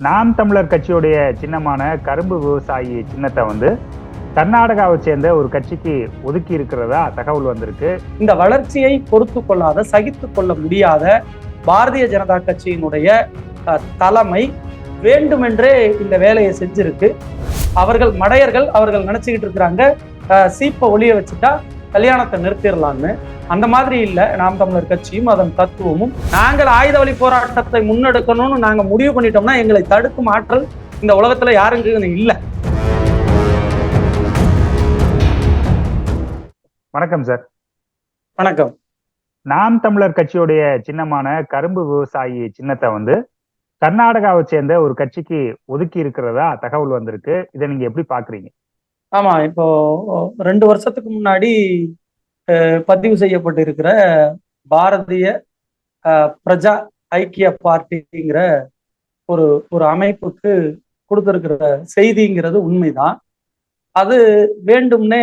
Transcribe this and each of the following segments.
நாம் தமிழர் கட்சியுடைய சின்னமான கரும்பு விவசாயி சின்னத்தை வந்து கர்நாடகாவை சேர்ந்த ஒரு கட்சிக்கு ஒதுக்கி இருக்கிறதா தகவல் வந்திருக்கு. இந்த வளர்ச்சியை பொறுத்து கொள்ளாத சகித்து கொள்ள முடியாத பாரதிய ஜனதா கட்சியினுடைய அஹ், தலைமை வேண்டுமென்றே இந்த வேலையை செஞ்சிருக்கு. அவர்கள் மடையர்கள் அவர்கள் நினைச்சுக்கிட்டு இருக்கிறாங்க. அஹ், சீப்பை ஒளிய வச்சுட்டா கல்யாணத்தை நிறுத்திடலாம்னு அந்த மாதிரி இல்ல. நாம் தமிழர் கட்சியும் அதன் தத்துவமும். நாங்கள் ஆயுத வழி போராட்டத்தை முன்னெடுக்கணும்னு நாங்க முடிவு பண்ணிட்டோம்னா எங்களை தடுக்கும் ஆற்றல் இந்த உலகத்துல யாருங்க இல்ல. வணக்கம் சார். வணக்கம். நாம் தமிழர் கட்சியுடைய சின்னமான கரும்பு விவசாயி சின்னத்தை வந்து கர்நாடகாவை சேர்ந்த ஒரு கட்சிக்கு ஒதுக்கி இருக்கிறதா தகவல் வந்திருக்கு. இதை நீங்க எப்படி பாக்குறீங்க? ஆமா இப்போ ரெண்டு வருஷத்துக்கு முன்னாடி பதிவு செய்யப்பட்டிருக்கிற பாரதிய பிரஜா ஐக்கிய பார்ட்டிங்கிற ஒரு ஒரு அமைப்புக்கு கொடுத்திருக்கிற செய்திங்கிறது உண்மைதான். அது வேண்டும்னே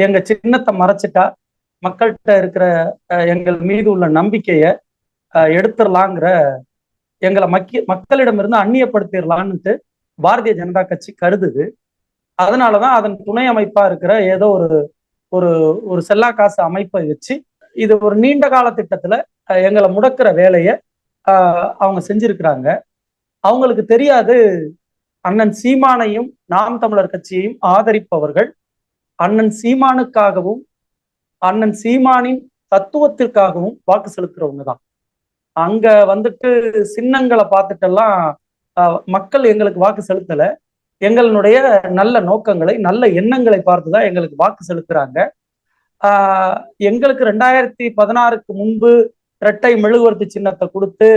எங்க சின்னத்தை மறைச்சிட்டா மக்கள்கிட்ட இருக்கிற அஹ், எங்கள் மீது உள்ள நம்பிக்கைய அஹ், எடுத்துடலாங்கிற எங்களை மக்கிய மக்களிடமிருந்து அந்நியப்படுத்திடலான்ட்டு பாரதிய ஜனதா கட்சி கருதுது. அதனாலதான் அதன் துணை அமைப்பா இருக்கிற ஏதோ ஒரு ஒரு ஒரு செல்லா காசு அமைப்பை வச்சு இது ஒரு நீண்ட கால திட்டத்துல அஹ், எங்களை முடக்கிற வேலையை ஆஹ், அவங்க செஞ்சிருக்கிறாங்க. அவங்களுக்கு தெரியாது அண்ணன் சீமானையும் நாம் தமிழர் கட்சியையும் ஆதரிப்பவர்கள். அண்ணன் சீமானுக்காகவும் அண்ணன் சீமானின் தத்துவத்திற்காகவும் வாக்கு செலுத்துறவங்க தான். அங்க வந்துட்டு சின்னங்களை பார்த்துட்டெல்லாம் மக்கள் எங்களுக்கு வாக்கு செலுத்தலை. எங்களுடைய நல்ல நோக்கங்களை நல்ல எண்ணங்களை பார்த்து தான் எங்களுக்கு வாக்கு செலுத்துறாங்க. ஆஹ் எங்களுக்கு ரெண்டாயிரத்தி பதினாறுக்கு முன்பு இரட்டை மெழுகுவர்த்தி சின்னத்தை கொடுத்து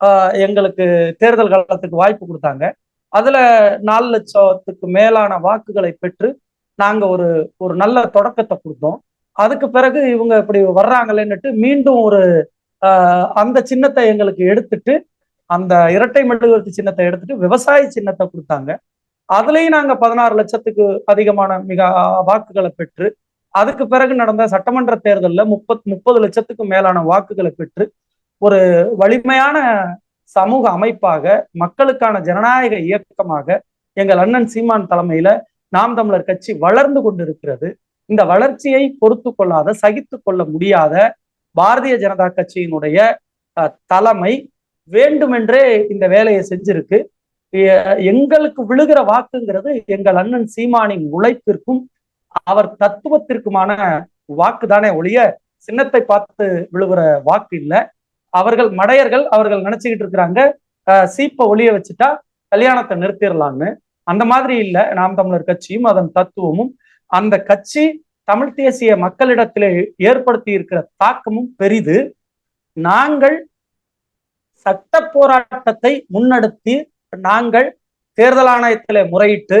ஆஹ் எங்களுக்கு தேர்தல் காலத்துக்கு வாய்ப்பு கொடுத்தாங்க. அதுல நாலு லட்சத்துக்கு மேலான வாக்குகளை பெற்று நாங்க ஒரு ஒரு நல்ல தொடக்கத்தை கொடுத்தோம். அதுக்கு பிறகு இவங்க இப்படி வர்றாங்களேன்னுட்டு மீண்டும் ஒரு ஆஹ் அந்த சின்னத்தை எங்களுக்கு எடுத்துட்டு அந்த இரட்டை மெழுகுவர்த்தி சின்னத்தை எடுத்துட்டு விவசாய சின்னத்தை கொடுத்தாங்க. அதுலயும் நாங்க பதினாறு லட்சத்துக்கு அதிகமான மிக வாக்குகளை பெற்று அதுக்கு பிறகு நடந்த சட்டமன்ற தேர்தலில் முப்பத் முப்பது லட்சத்துக்கு மேலான வாக்குகளை பெற்று ஒரு வலிமையான சமூக அமைப்பாக மக்களுக்கான ஜனநாயக இயக்கமாக எங்கள் அண்ணன் சீமான் தலைமையில நாம் தமிழர் கட்சி வளர்ந்து கொண்டிருக்கிறது. இந்த வளர்ச்சியை பொறுத்து கொள்ளாத சகித்து கொள்ள முடியாத பாரதிய ஜனதா கட்சியினுடைய தலைமை வேண்டுமென்றே இந்த வேலையை செஞ்சிருக்கு. எங்களுக்கு விழுகிற வாக்குங்கிறது எங்கள் அண்ணன் சீமானின் உழைப்பிற்கும் அவர் தத்துவத்திற்குமான வாக்கு தானே ஒழிய சின்னத்தை பார்த்து விழுகிற வாக்கு இல்ல. அவர்கள் மடையர்கள் அவர்கள் நினைச்சுக்கிட்டு இருக்கிறாங்க. அஹ், சீப்பை ஒளிய வச்சுட்டா கல்யாணத்தை நிறுத்திடலாம்னு அந்த மாதிரி இல்ல. நாம் தமிழர் கட்சியும் அதன் தத்துவமும் அந்த கட்சி தமிழ் தேசிய மக்களிடத்திலே ஏற்படுத்தி இருக்கிற தாக்கமும் பெரிது. நாங்கள் சட்ட போராட்டத்தை முன்னெடுத்து நாங்கள் தேர்தல் ஆணையத்திலே முறையிட்டு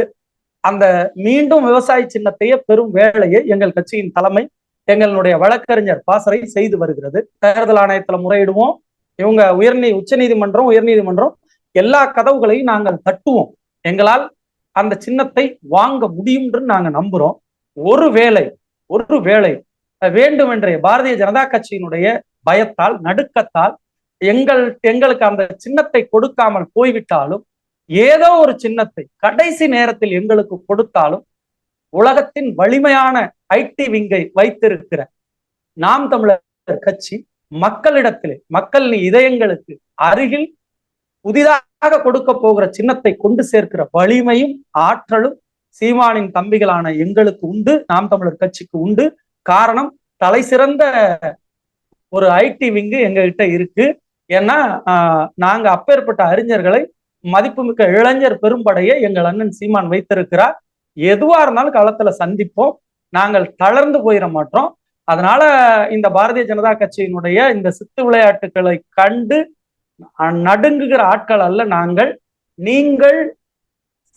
அந்த மீண்டும் விவசாய சின்னத்தையே பெரும் வேலையை எங்கள் கட்சியின் தலைமை எங்களுடைய வழக்கறிஞர் பாசறை செய்து வருகிறது. தேர்தல் ஆணையத்துல முறையிடுவோம். இவங்க உயர்நீ உச்சநீதிமன்றம் உயர்நீதிமன்றம் எல்லா கதவுகளையும் நாங்கள் தட்டுவோம். எங்களால் அந்த சின்னத்தை வாங்க முடியும்னு நாங்க நம்புறோம். ஒரு வேளை ஒரு வேலை வேண்டுமென்றே பாரதிய ஜனதா கட்சியினுடைய பயத்தால் நடுக்கத்தால் எங்கள் எங்களுக்கு அந்த சின்னத்தை கொடுக்காமல் போய்விட்டாலும் ஏதோ ஒரு சின்னத்தை கடைசி நேரத்தில் எங்களுக்கு கொடுத்தாலும் உலகத்தின் வலிமையான ஐடி விங்கை வைத்திருக்கிற நாம் தமிழர் கட்சி மக்களிடத்திலே மக்கள் இதயங்களுக்கு அருகில் புதிதாக கொடுக்க போகிற சின்னத்தை கொண்டு சேர்க்கிற வலிமையும் ஆற்றலும் சீமானின் தம்பிகளான எங்களுக்கு உண்டு நாம் தமிழர் கட்சிக்கு உண்டு. காரணம் தலை சிறந்த ஒரு ஐடி விங்கு எங்ககிட்ட இருக்கு. ஏன்னா ஆஹ், நாங்க அப்பேற்பட்ட அறிஞர்களை மதிப்புமிக்க இளைஞர் பெரும்படையை எங்கள் அண்ணன் சீமான் வைத்திருக்கிறார். எதுவா இருந்தாலும் களத்துல சந்திப்போம். நாங்கள் தளர்ந்து போயிட மாட்டோம். அதனால இந்த பாரதிய ஜனதா கட்சியினுடைய இந்த சித்து விளையாட்டுகளை கண்டு அஹ், நடுங்குகிற ஆட்கள் அல்ல நாங்கள். நீங்கள்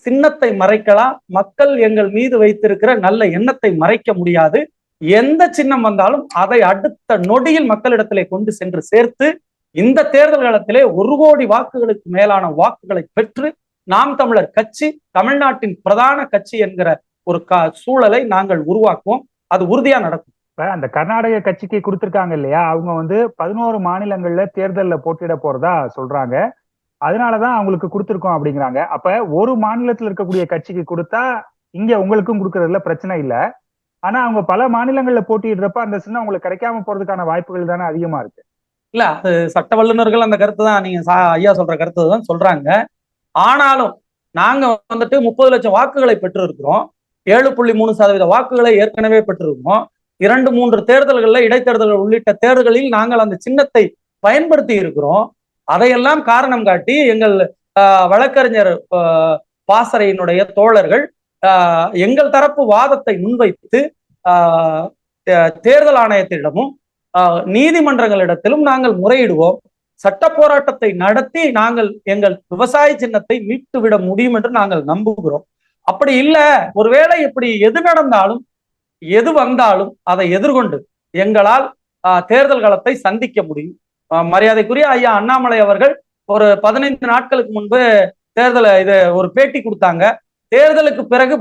சின்னத்தை மறைக்கலாம். மக்கள் எங்கள் மீது வைத்திருக்கிற நல்ல எண்ணத்தை மறைக்க முடியாது. எந்த சின்னம் வந்தாலும் அதை அடுத்த நொடியில் மக்களிடத்திலே கொண்டு சென்று சேர்த்து இந்த தேர்தல் காலத்திலே ஒரு கோடி வாக்குகளுக்கு மேலான வாக்குகளை பெற்று நாம் தமிழர் கட்சி தமிழ்நாட்டின் பிரதான கட்சி என்கிற ஒரு க சூழலை நாங்கள் உருவாக்குவோம். அது உறுதியா நடக்கும். இப்ப அந்த கர்நாடக கட்சிக்கு கொடுத்திருக்காங்க இல்லையா? அவங்க வந்து பதினோரு மாநிலங்கள்ல தேர்தல்ல போட்டியிட போறதா சொல்றாங்க. அதனாலதான் அவங்களுக்கு கொடுத்துருக்கோம் அப்படிங்கிறாங்க. அப்ப ஒரு மாநிலத்துல இருக்கக்கூடிய கட்சிக்கு கொடுத்தா இங்க உங்களுக்கும் கொடுக்கறதுல பிரச்சனை இல்ல. ஆனா அவங்க பல மாநிலங்கள்ல போட்டியிடுறப்ப அந்த சின்ன உங்களுக்கு கிடைக்காம போறதுக்கான வாய்ப்புகள் தானே அதிகமா இருக்கு. இல்ல அது சட்ட வல்லுநர்கள் அந்த கருத்து தான் நீங்க சா- ஐயா சொல்ற கருத்து தான் சொல்றாங்க. ஆனாலும் நாங்க வந்துட்டு முப்பது லட்சம் வாக்குகளை பெற்றிருக்கிறோம். ஏழு புள்ளி மூணு சதவீத வாக்குகளை ஏற்கனவே பெற்றிருக்கோம் இரண்டு மூன்று தேர்தல்களில் இடைத்தேர்தல்கள் உள்ளிட்ட தேர்தல்களில் நாங்கள் அந்த சின்னத்தை பயன்படுத்தி இருக்கிறோம். அதையெல்லாம் காரணம் காட்டி எங்கள் ஆஹ், வழக்கறிஞர் பாசறையினுடைய தோழர்கள் ஆஹ், எங்கள் தரப்பு வாதத்தை முன்வைத்து தே- தேர்தல் ஆணையத்திடமும் நீதிமன்றங்களிடத்திலும் நாங்கள் முறையிடுவோம். சட்ட போராட்டத்தை நடத்தி நாங்கள் எங்கள் விவசாய சின்னத்தை மீட்டு விட முடியும் என்று நாங்கள் நம்புகிறோம். அப்படி இல்ல ஒருவேளை இப்படி எது நடந்தாலும் எது வந்தாலும் அதை எதிர்கொண்டு எங்களால் ஆஹ், தேர்தல் காலத்தை சந்திக்க முடியும். மரியாதைக்குரிய ஐயா அண்ணாமலை அவர்கள் ஒரு பதினைந்து நாட்களுக்கு முன்பு தேர்தலை இது ஒரு பேட்டி கொடுத்தாங்க. தேர்தலுக்கு பிறகு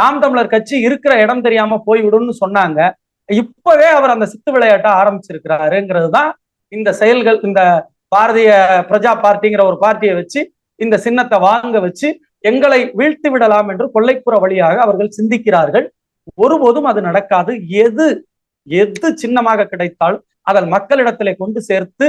நாம் தமிழர் கட்சி இருக்கிற இடம் தெரியாம போய்விடும்னு சொன்னாங்க. இப்பவே அவர் அந்த சித்து விளையாட்டை ஆரம்பிச்சிருக்கிறாருங்கிறது தான் இந்த செயல்கள் இந்த பாரதிய பிரஜா பார்ட்டிங்கிற ஒரு பார்ட்டியை வச்சு இந்த சின்னத்தை வாங்க வச்சு எங்களை வீழ்த்தி விடலாம் என்று கொள்ளைப்புற வழியாக அவர்கள் சிந்திக்கிறார்கள். ஒருபோதும் அது நடக்காது. எது எது சின்னமாக கிடைத்தாலும் அதன் மக்களிடத்திலே கொண்டு சேர்த்து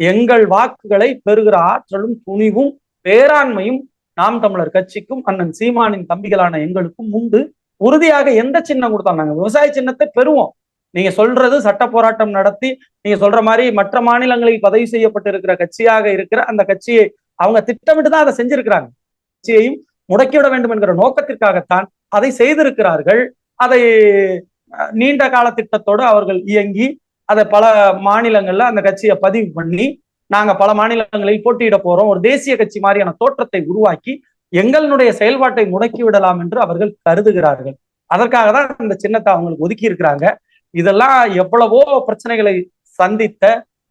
எங்கள் வாக்குகளை பெறுகிற ஆற்றலும் துணிவும் பேராண்மையும் நாம் தமிழர் கட்சிக்கும் அண்ணன் சீமானின் தம்பிகளான எங்களுக்கும் உண்டு. உறுதியாக எந்த சின்னம் கொடுத்தாலும் நாங்க விவசாய சின்னத்தை பெறுவோம். நீங்க சொல்றது சட்ட போராட்டம் நடத்தி நீங்க சொல்ற மாதிரி மற்ற மாநிலங்களில் பதிவு செய்யப்பட்டிருக்கிற கட்சியாக இருக்கிற அந்த கட்சியை அவங்க திட்டமிட்டு தான் அதை செஞ்சிருக்கிறாங்க. கட்சியையும் முடக்கிவிட வேண்டும் என்கிற நோக்கத்திற்காகத்தான் அதை செய்திருக்கிறார்கள். அதை நீண்ட கால திட்டத்தோடு அவர்கள் இயங்கி அதை பல மாநிலங்கள்ல அந்த கட்சியை பதிவு பண்ணி நாங்க பல மாநிலங்களில் போட்டியிட போறோம். ஒரு தேசிய கட்சி மாதிரியான தோற்றத்தை உருவாக்கி எங்களுடைய செயல்பாட்டை முடக்கி விடலாம் என்று அவர்கள் கருதுகிறார்கள். அதற்காக தான் இந்த சின்னத்தை அவங்களுக்கு ஒதுக்கி இருக்கிறாங்க இதெல்லாம் எவ்வளவோ பிரச்சனைகளை சந்தித்த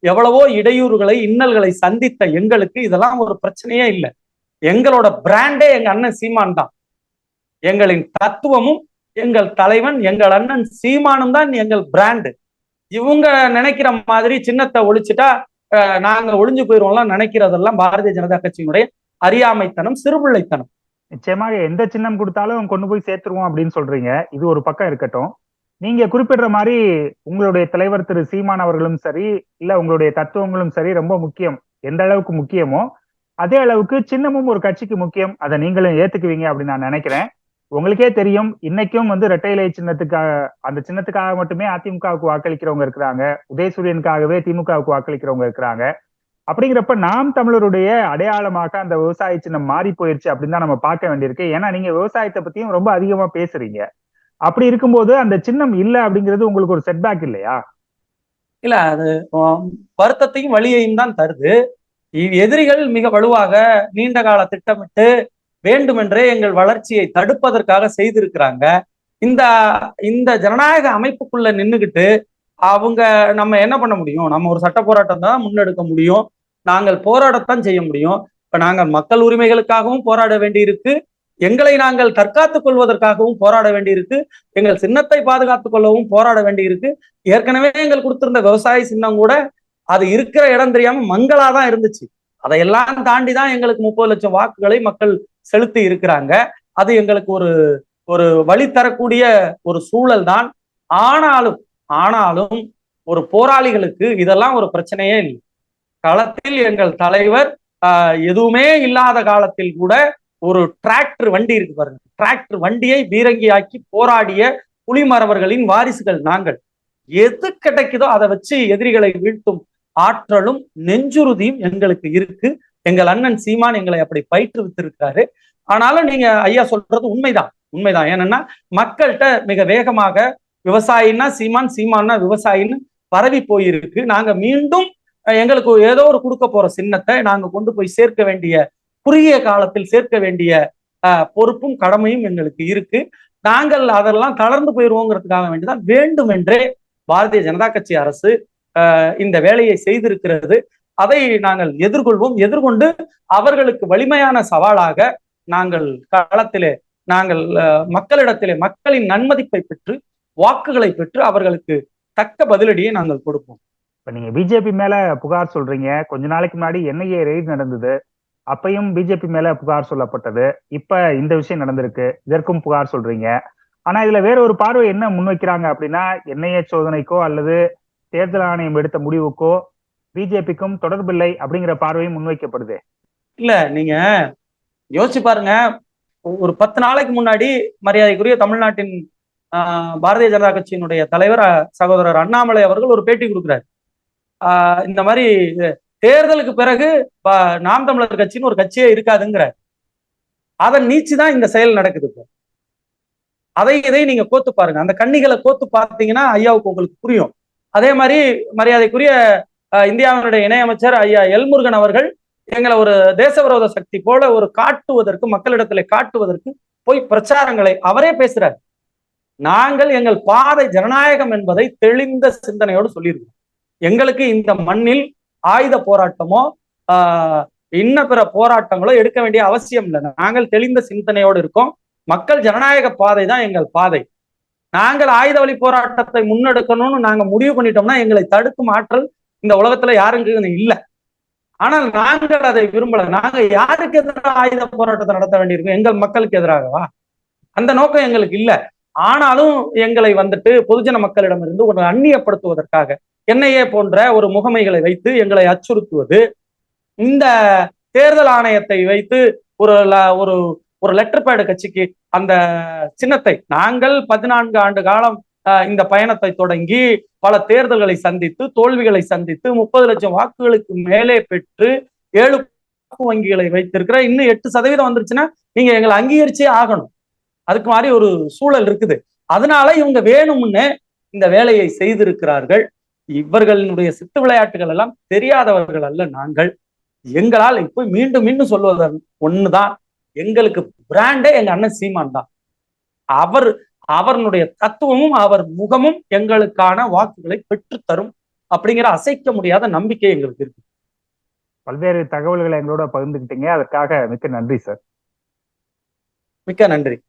எவ்வளவோ இடையூறுகளை இன்னல்களை சந்தித்த எங்களுக்கு இதெல்லாம் ஒரு பிரச்சனையே இல்லை. எங்களோட பிராண்டே எங்க அண்ணன் சீமான் தான். எங்களின் தத்துவமும் எங்கள் தலைவன் எங்கள் அண்ணன் சீமானும் தான் எங்கள் பிராண்டு இவங்க நினைக்கிற மாதிரி சின்னத்தை ஒழிச்சிட்டா நாங்க ஒளிஞ்சு போயிருவோம்லாம் நினைக்கிறதெல்லாம் பாரதிய ஜனதா கட்சியினுடைய அறியாமைத்தனம் சிறுபிள்ளைத்தனம். நிச்சயமாக எந்த சின்னம் கொடுத்தாலும் கொண்டு போய் சேர்த்துருவோம் அப்படின்னு சொல்றீங்க. இது ஒரு பக்கம் இருக்கட்டும். நீங்க குறிப்பிடுற மாதிரி உங்களுடைய தலைவர் திரு சீமான் அவர்களும் சரி இல்ல உங்களுடைய தத்துவங்களும் சரி ரொம்ப முக்கியம். எந்த அளவுக்கு முக்கியமோ அதே அளவுக்கு சின்னமும் ஒரு கட்சிக்கு முக்கியம். அதை நீங்களும் ஏத்துக்குவீங்க அப்படின்னு நான் நினைக்கிறேன். உங்களுக்கே தெரியும் இன்னைக்கும் வந்து இரட்டை இலை சின்னத்துக்காக அந்த சின்னத்துக்காக மட்டுமே அதிமுகவுக்கு வாக்களிக்கிறவங்க இருக்கிறாங்க. உதயசூரியனுக்காகவே திமுகவுக்கு வாக்களிக்கிறவங்க இருக்கிறாங்க. அப்படிங்கிறப்ப நாம் தமிழருடைய அடையாளமாக அந்த விவசாய சின்னம் மாறி போயிருச்சு அப்படின்னு தான் நம்ம பார்க்க வேண்டியிருக்கு. ஏன்னா நீங்க விவசாயத்தை பத்தியும் ரொம்ப அதிகமா பேசுறீங்க. அப்படி இருக்கும்போது அந்த சின்னம் இல்ல அப்படிங்கிறது உங்களுக்கு ஒரு செட்பேக் இல்லையா? இல்ல அது வருத்தத்தையும் வழியையும் தான் தருது. எதிரிகள் மிக வலுவாக நீண்ட கால திட்டமிட்டு வேண்டுமென்றே எங்கள் வளர்ச்சியை தடுப்பதற்காக செய்திருக்கிறாங்க. இந்த இந்த ஜனநாயக அமைப்புக்குள்ள நின்றுகிட்டு அவங்க நம்ம என்ன பண்ண முடியும்? நம்ம ஒரு சட்ட போராட்டம் தான் முன்னெடுக்க முடியும். நாங்கள் போராடத்தான் செய்ய முடியும். இப்ப நாங்கள் மக்கள் உரிமைகளுக்காகவும் போராட வேண்டியிருக்கு. எங்களை நாங்கள் தற்காத்துக் கொள்வதற்காகவும் போராட வேண்டியிருக்கு. எங்கள் சின்னத்தை பாதுகாத்துக் கொள்ளவும் போராட வேண்டியிருக்கு. ஏற்கனவே எங்கள் கொடுத்திருந்த விவசாய சின்னம் கூட அது இருக்கிற இடம் தெரியாம மங்களா தான் இருந்துச்சு. அதையெல்லாம் தாண்டி தான் எங்களுக்கு முப்பது லட்சம் வாக்குகளை மக்கள் செலுத்தி இருக்கிறாங்க. அது எங்களுக்கு ஒரு ஒரு வழி தரக்கூடிய ஒரு சூழல் தான். ஆனாலும் ஆனாலும் ஒரு போராளிகளுக்கு இதெல்லாம் ஒரு பிரச்சனையே இல்லை. களத்தில் எங்கள் தலைவர் ஆஹ், எதுவுமே இல்லாத காலத்தில் கூட ஒரு டிராக்டர் வண்டி இருக்கு பாருங்க. டிராக்டர் வண்டியை பீரங்கியாக்கி போராடிய புலிமரவர்களின் வாரிசுகள் நாங்கள். எது கிடைக்குதோ அதை வச்சு எதிரிகளை வீழ்த்தும் ஆற்றலும் நெஞ்சுறுதியும் எங்களுக்கு இருக்கு. எங்கள் அண்ணன் சீமான் எங்களை அப்படி பயிற்றுவித்திருக்காரு ஆனாலும் நீங்க ஐயா சொல்றது உண்மைதான். உண்மைதான். ஏன்னா மக்கள்கிட்ட மிக வேகமாக விவசாயின்னா சீமான் சீமான்னா விவசாயின்னு பரவி போயிருக்கு. நாங்க மீண்டும் அஹ், எங்களுக்கு ஏதோ ஒரு கொடுக்க போற சின்னத்தை நாங்க கொண்டு போய் சேர்க்க வேண்டிய குறுகிய காலத்தில் சேர்க்க வேண்டிய அஹ், பொறுப்பும் கடமையும் எங்களுக்கு இருக்கு. நாங்கள் அதெல்லாம் தளர்ந்து போயிருவோங்கிறதுக்காக வேண்டிதான் வேண்டுமென்றே பாரதிய ஜனதா கட்சி அரசு இந்த வேலையை செய்திருக்கிறது. அதை நாங்கள் எதிர்கொள்வோம். எதிர்கொண்டு அவர்களுக்கு வலிமையான சவாலாக நாங்கள் களத்திலே நாங்கள் மக்களிடத்திலே மக்களின் நன்மதிப்பை பெற்று வாக்குகளை பெற்று அவர்களுக்கு தக்க பதிலடியை நாங்கள் கொடுப்போம். இப்ப நீங்க பிஜேபி மேல புகார் சொல்றீங்க. கொஞ்ச நாளைக்கு முன்னாடி என்ஐஏ ரெய்டு நடந்தது. அப்பையும் பிஜேபி மேல புகார் சொல்லப்பட்டது. இப்ப இந்த விஷயம் நடந்திருக்கு. இதற்கும் புகார் சொல்றீங்க. ஆனா இதுல வேற ஒரு பார்வை என்ன முன்வைக்கிறாங்க அப்படின்னா என்ஐஏ சோதனைக்கோ அல்லது தேர்தல் ஆணையம் எடுத்த முடிவுக்கோ பிஜேபிக்கும் தொடர்பில்லை அப்படிங்கிற பார்வையும் முன்வைக்கப்படுது இல்ல நீங்க யோசிச்சு பாருங்க. ஒரு பத்து நாளைக்கு முன்னாடி மரியாதைக்குரிய தமிழ்நாட்டின் ஆஹ், பாரதிய ஜனதா கட்சியினுடைய தலைவர் சகோதரர் அண்ணாமலை அவர்கள் ஒரு பேட்டி கொடுக்குறாரு. ஆஹ், இந்த மாதிரி தேர்தலுக்கு பிறகு நாம் தமிழர் கட்சின்னு ஒரு கட்சியே இருக்காதுங்கிற. அதை நீச்சு தான் இந்த செயல் நடக்குது இப்போ. அதை இதை நீங்க கோத்து பாருங்க. அந்த கண்ணிகளை கோத்து பார்த்தீங்கன்னா ஐயாவுக்கு உங்களுக்கு புரியும். அதே மாதிரி மரியாதைக்குரிய இந்தியாவினுடைய இணையமைச்சர் ஐயா எல்முருகன் அவர்கள் எங்களை ஒரு தேச விரோத சக்தி போல ஒரு காட்டுவதற்கு மக்களிடத்துல காட்டுவதற்கு போய் பிரச்சாரங்களை அவரே பேசுறாரு. நாங்கள் எங்கள் பாதை ஜனநாயகம் என்பதை தெளிந்த சிந்தனையோடு சொல்லியிருக்கோம். எங்களுக்கு இந்த மண்ணில் ஆயுத போராட்டமோ ஆஹ் இன்ன பிற போராட்டங்களோ எடுக்க வேண்டிய அவசியம் இல்லை. நாங்கள் தெளிந்த சிந்தனையோடு இருக்கோம். மக்கள் ஜனநாயக பாதை தான் எங்கள் பாதை. நாங்கள் ஆயுத வழி போராட்டத்தை முன்னெடுக்கணும்னு நாங்க முடிவு பண்ணிட்டோம்னா எங்களை தடுக்கும் ஆற்றல் இந்த உலகத்துல யாருங்க இல்லை. ஆனால் நாங்கள் அதை விரும்பல. நாங்க யாருக்கு எதிராக ஆயுத போராட்டத்தை நடத்த வேண்டியிருக்கும்? எங்கள் மக்களுக்கு எதிராகவா? அந்த நோக்கம் எங்களுக்கு இல்ல. ஆனாலும் எங்களை வந்துட்டு பொதுஜன மக்களிடமிருந்து ஒரு அந்நியப்படுத்துவதற்காக என்ஐஏ போன்ற ஒரு முகமைகளை வைத்து எங்களை அச்சுறுத்துவது இந்த தேர்தல் ஆணையத்தை வைத்து ஒரு ல- ஒரு ஒரு லெட்டர் பேடு கட்சிக்கு அந்த சின்னத்தை நாங்கள் பதினான்கு ஆண்டு காலம் இந்த பயணத்தை தொடங்கி பல தேர்தல்களை சந்தித்து தோல்விகளை சந்தித்து முப்பது லட்சம் வாக்குகளுக்கு மேலே பெற்று ஏழு வாக்கு வங்கிகளை வைத்திருக்கிற இன்னும் எட்டு சதவீதம் வந்துருச்சுன்னா நீங்க எங்களை அங்கீகரிச்சே ஆகணும். அதுக்கு மாதிரி ஒரு சூழல் இருக்குது. அதனால இவங்க வேணும்னு இந்த வேலையை செய்திருக்கிறார்கள். இவர்களுடைய சித்து விளையாட்டுகள் எல்லாம் தெரியாதவர்கள் அல்ல நாங்கள். எங்களால் இப்போ மீண்டும் மீண்டும் சொல்வது ஒண்ணுதான். எங்களுக்கு பிராண்டே எங்க அண்ணன் சீமான் தான். அவர் அவருடைய தத்துவமும் அவர் முகமும் எங்களுக்கான வாக்குகளை பெற்றுத் தரும் அப்படிங்கிற அசைக்க முடியாத நம்பிக்கை எங்களுக்கு இருக்கு. பல்வேறு தகவல்களை எங்களோட பகிர்ந்துக்கிட்டீங்க அதற்காக மிக்க நன்றி சார். மிக்க நன்றி.